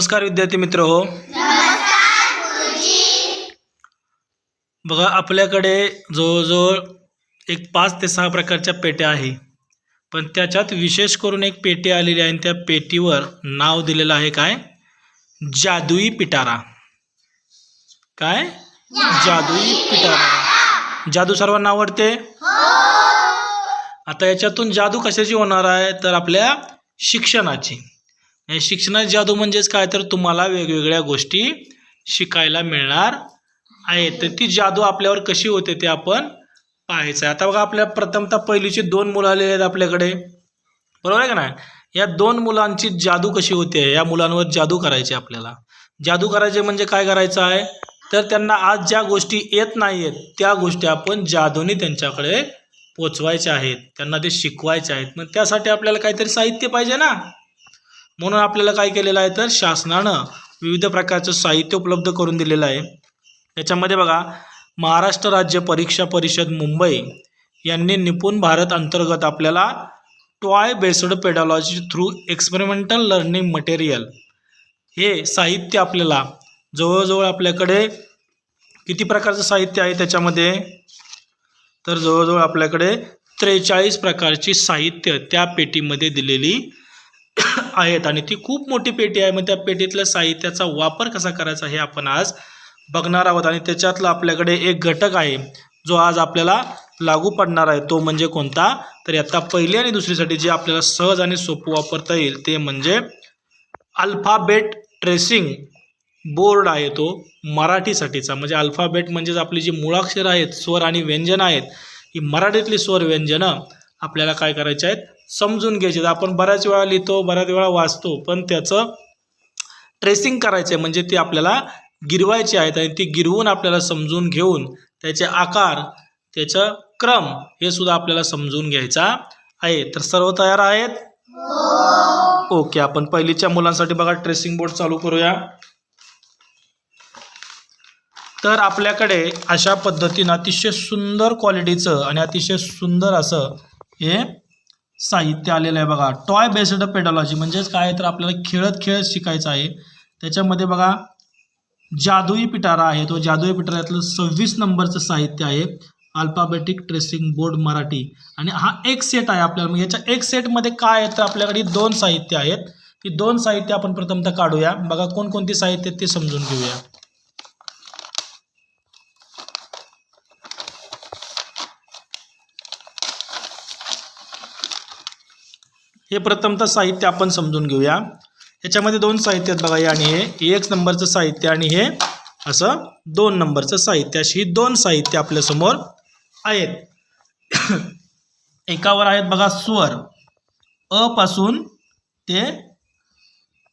नमस्कार विद्यार्थी मित्र हो. बघा आपल्याकडे जवळजवळ एक पाच ते सहा प्रकारच्या पेट्या आहे. पण त्याच्यात विशेष करून एक पेटी आलेली आहे आणि त्या पेटीवर नाव दिलेलं आहे काय? जादुई पिटारा. काय? जादुई पिटारा. जादू सर्वांना आवडते? आता याच्यातून जादू कशाची होणार आहे? तर आपल्या शिक्षणाची. या शिक्षणात जादू म्हणजेच काय? तर तुम्हाला वेगवेगळ्या गोष्टी शिकायला मिळणार आहेत. तर ती जादू आपल्यावर कशी होते ते आपण पाहायचं आहे. आता बघा आपल्या प्रथमतः पहिलीची दोन मुलं आलेली आहेत आपल्याकडे. बरोबर आहे का नाही? या दोन मुलांची जादू कशी होते? या मुलांवर जादू करायची आपल्याला. जादू करायचे म्हणजे काय करायचं आहे? तर त्यांना आज ज्या गोष्टी येत नाही आहेत त्या गोष्टी आपण जादूने त्यांच्याकडे पोचवायच्या आहेत. त्यांना ते शिकवायचे आहेत. मग त्यासाठी आपल्याला काहीतरी साहित्य पाहिजे ना? म्हणून आपल्याला काय केलेलं आहे तर शासनानं विविध प्रकारचं साहित्य उपलब्ध करून दिलेलं आहे. याच्यामध्ये बघा महाराष्ट्र राज्य परीक्षा परिषद मुंबई यांनी निपुण भारत अंतर्गत आपल्याला toy based pedagogy through experimental learning material हे साहित्य आपल्याला जवळजवळ आपल्याकडे किती प्रकारचं साहित्य आहे त्याच्यामध्ये? तर जवळजवळ आपल्याकडे त्रेचाळीस प्रकारची साहित्य त्या पेटीमध्ये दिलेली आहेत. आणि ती खूप मोठी पेटी आहे. मग त्या पेटीतल्या साहित्याचा वापर कसा करायचा हे आपण आज बघणार आहोत. आणि त्याच्यातलं आपल्याकडे एक घटक आहे जो आज आपल्याला लागू पडणार आहे. तो म्हणजे कोणता? तर आता पहिली आणि दुसरीसाठी जे आपल्याला सहज आणि सोपं वापरता येईल ते म्हणजे अल्फाबेट ट्रेसिंग बोर्ड आहे तो मराठीसाठीचा. म्हणजे अल्फाबेट म्हणजेच आपली जी मुळाक्षरं आहेत स्वर आणि व्यंजनं आहेत ही मराठीतली स्वर व्यंजनं आपल्याला काय करायचे आहेत? समजून घ्यायचे. आपण बऱ्याच वेळा लिहितो बऱ्याच वेळा वाचतो पण त्याचं ट्रेसिंग करायचं आहे म्हणजे ती आपल्याला गिरवायची आहेत आणि ती गिरवून आपल्याला समजून घेऊन त्याचे आकार त्याचं क्रम हे सुद्धा आपल्याला समजून घ्यायचा आहे. तर सर्व तयार आहेत? ओके आपण पहिलीच्या मुलांसाठी बघा ट्रेसिंग बोर्ड चालू करूया. तर आपल्याकडे अशा पद्धतीनं अतिशय सुंदर क्वालिटीचं आणि अतिशय सुंदर असं हे साहित्य आलेलं आहे बघा. टॉय बेस्ड पेडॉलॉजी म्हणजेच काय तर आपल्याला खेळत खेळत शिकायचं आहे. त्याच्यामध्ये बघा जादुई पिटारा आहे. तो जादुई पिटाऱ्यातलं सव्वीस नंबरचं साहित्य आहे. Alphabetic tracing board Marathi. आणि हा एक सेट आहे आपल्याला. मग याच्या एक सेटमध्ये काय आहे तर आपल्याकडे दोन साहित्य आहेत. ती दोन साहित्य आपण प्रथमतः काढूया. बघा कोणकोणती साहित्य आहेत ते समजून घेऊया. हे प्रथमतः साहित्य आपण समजून घेऊया. याच्यामध्ये दोन साहित्य आहेत बघा आणि हे. एक नंबरचं साहित्य आणि हे असं दोन नंबरचं साहित्य. अशी दोन साहित्य आपल्यासमोर आहेत. एकावर आहेत बघा स्वर. अ पासून ते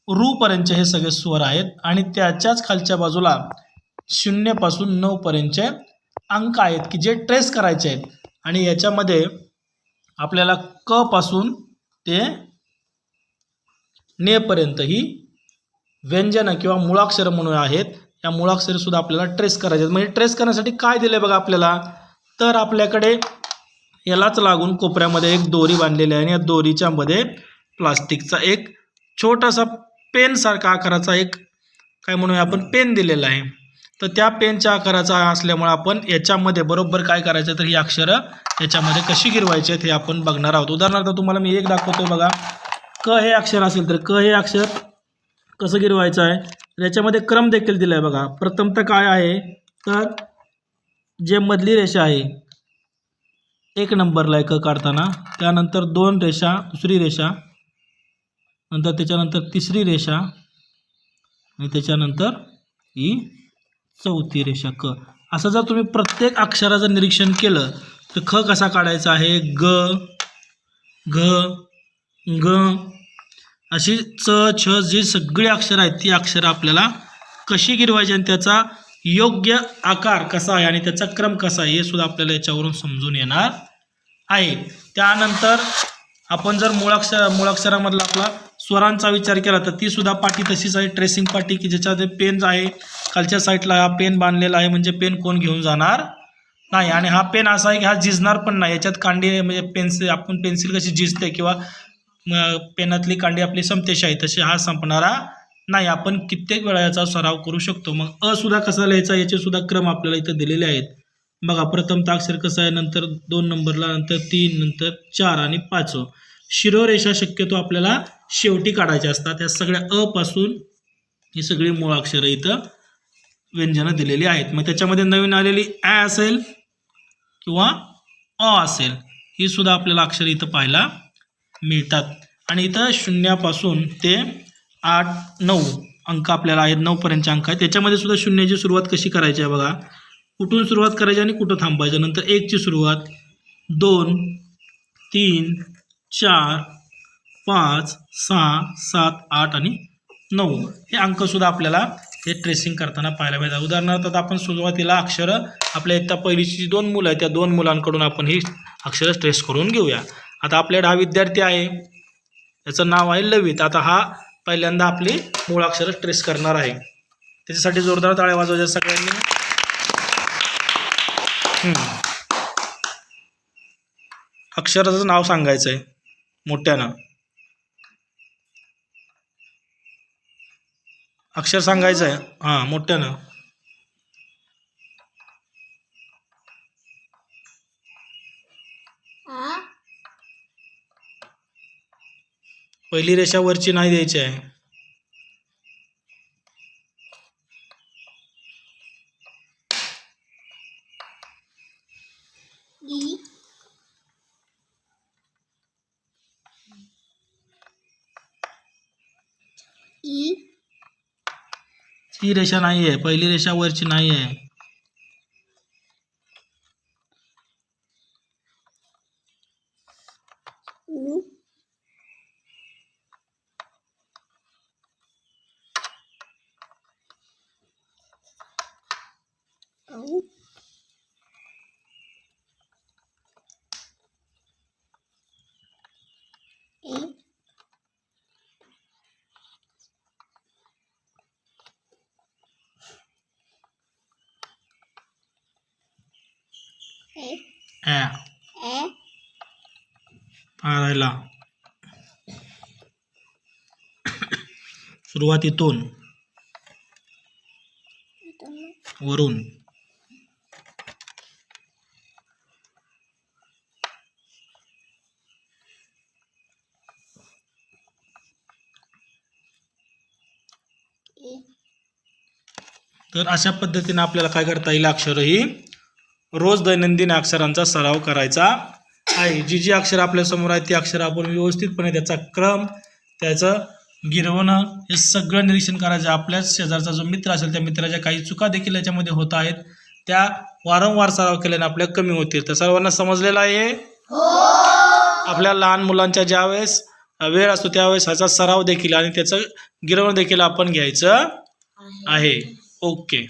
रूपर्यंतचे हे सगळे स्वर आहेत. आणि त्याच्याच खालच्या बाजूला शून्यपासून नऊपर्यंतचे अंक आहेत की जे ट्रेस करायचे आहेत. आणि याच्यामध्ये आपल्याला क पासून ते नेपर्यंत ही व्यंजनं किंवा मुळाक्षरं म्हणून आहेत. या मुळाक्षरसुद्धा आपल्याला ट्रेस करायचे आहेत. म्हणजे ट्रेस करण्यासाठी काय दिलं बघा आपल्याला? तर आपल्याकडे यालाच लागून कोपऱ्यामध्ये एक दोरी बांधलेली आहे आणि या दोरीच्या मध्ये प्लास्टिकचा एक छोटासा पेनसारखा आकाराचा एक काय म्हणूया आपण पेन दिलेला आहे. तर त्या पेनच्या आकाराचा असल्यामुळे आपण याच्यामध्ये बरोबर काय करायचं तर ही अक्षरं याच्यामध्ये कशी गिरवायची आहेत हे आपण बघणार आहोत. उदाहरणार्थ तुम्हाला मी एक दाखवतो बघा. क हे अक्षर असेल तर क हे अक्षर कसं गिरवायचं आहे? तर याच्यामध्ये क्रम देखील दिला आहे बघा. प्रथमतः काय आहे? तर जे मधली रेषा आहे एक नंबरला आहे क काढताना. त्यानंतर दोन रेषा दुसरी रेषा. नंतर त्याच्यानंतर तिसरी रेषा. आणि त्याच्यानंतर ही चौथी रेषा क. असं जर तुम्ही प्रत्येक अक्षराचं निरीक्षण केलं तर ख कसा काढायचा आहे? ग घ ग अशी च छ जी सगळी अक्षरं आहेत ती अक्षरं आपल्याला कशी गिरवायची आणि त्याचा योग्य आकार कसा आहे आणि त्याचा क्रम कसा आहे हे सुद्धा आपल्याला याच्यावरून समजून येणार आहे. त्यानंतर आपण जर मुळाक्षर मुळाक्षरामधला आपला स्वरांचा विचार केला तर ती सुद्धा पाटी तशीच आहे. ट्रेसिंग पाटी की ज्याच्यामध्ये पेन आहे खालच्या साईडला हा पेन बांधलेला आहे म्हणजे पेन कोण घेऊन जाणार? नाही आणि हा पेन असा आहे की हा झिजणार पण नाही. याच्यात कांडी म्हणजे पेन्सिल आपण पेन्सिल कशी झिजते किंवा पेनातली कांडी आपली संपतेशी आहे तशी हा संपणारा नाही. आपण कित्येक वेळा याचा सराव करू शकतो. मग अ सुद्धा कसा लिहायचा याचे सुद्धा क्रम आपल्याला इथं दिलेले आहेत. बघा प्रथमतः अक्षर कसं आहे नंतर दोन नंबरला नंतर तीन नंतर चार आणि पाच शिरोरेषा शक्यतो आपल्याला शेवटी काढायच्या असतात. या सगळ्या अपासून ही सगळी मूळ अक्षरं इथं व्यंजनं दिलेली आहेत. मग त्याच्यामध्ये नवीन आलेली ॲ असेल किंवा अ असेल ही सुद्धा आपल्याला अक्षर इथं पाहायला मिळतात. आणि इथं शून्यापासून ते आठ नऊ अंक आपल्याला आहेत. नऊपर्यंतचे अंक आहेत. त्याच्यामध्ये सुद्धा शून्याची सुरुवात कशी करायची आहे बघा. कुठून सुरुवात करायची आणि कुठं थांबायचं? नंतर एकची सुरुवात दोन तीन चार पाच सहा सात आठ आणि नऊ. हे अंकसुद्धा आपल्याला हे ट्रेसिंग करताना पाहायला मिळतात. उदाहरणार्थ आता आपण सुरुवातीला अक्षरं आपल्या इथं पहिलीची जी दोन मुलं आहेत त्या दोन मुलांकडून आपण ही अक्षरं ट्रेस करून घेऊया. आता आपल्याकडे हा विद्यार्थी आहे. त्याचं नाव आहे लवित आता हा पहिल्यांदा आपली मूळ अक्षरं ट्रेस करणार आहे. त्याच्यासाठी जोरदार ताळ्या वाजवायच्या सगळ्यांनी. अक्षराचं नाव सांगायचं आहे मोठ्यानं. अक्षर सांगायचं आहे. हां मोठ्यानं. पहिली रेषा वरची नाही द्यायची आहे. ई ती रेषा नाही आहे. पहिली रेषा वरची नाही आहे. ॲ ए पारायला सुरुवातीतून वरून तर अशा पद्धतीने आपल्याला काय करता येईल अक्षरं ही? रोज दैनंदिन अक्षरांचा सराव करायचा आहे. जी जी अक्षरं आपल्यासमोर आहेत ती अक्षरं आपण व्यवस्थितपणे त्याचा क्रम त्याचं गिरवणं हे सगळं निरीक्षण करायचं. आपल्याच शेजारचा जो मित्र असेल त्या मित्राच्या काही चुका देखील याच्यामध्ये होत आहेत. त्या वारंवार सराव केल्याने आपल्या कमी होतील. तर सर्वांना समजलेलं आहे? आपल्या लहान मुलांच्या ज्यावेळेस वेळ असतो त्यावेळेस ह्याचा सराव देखील आणि त्याचं गिरवणं देखील आपण घ्यायचं आहे. ओके.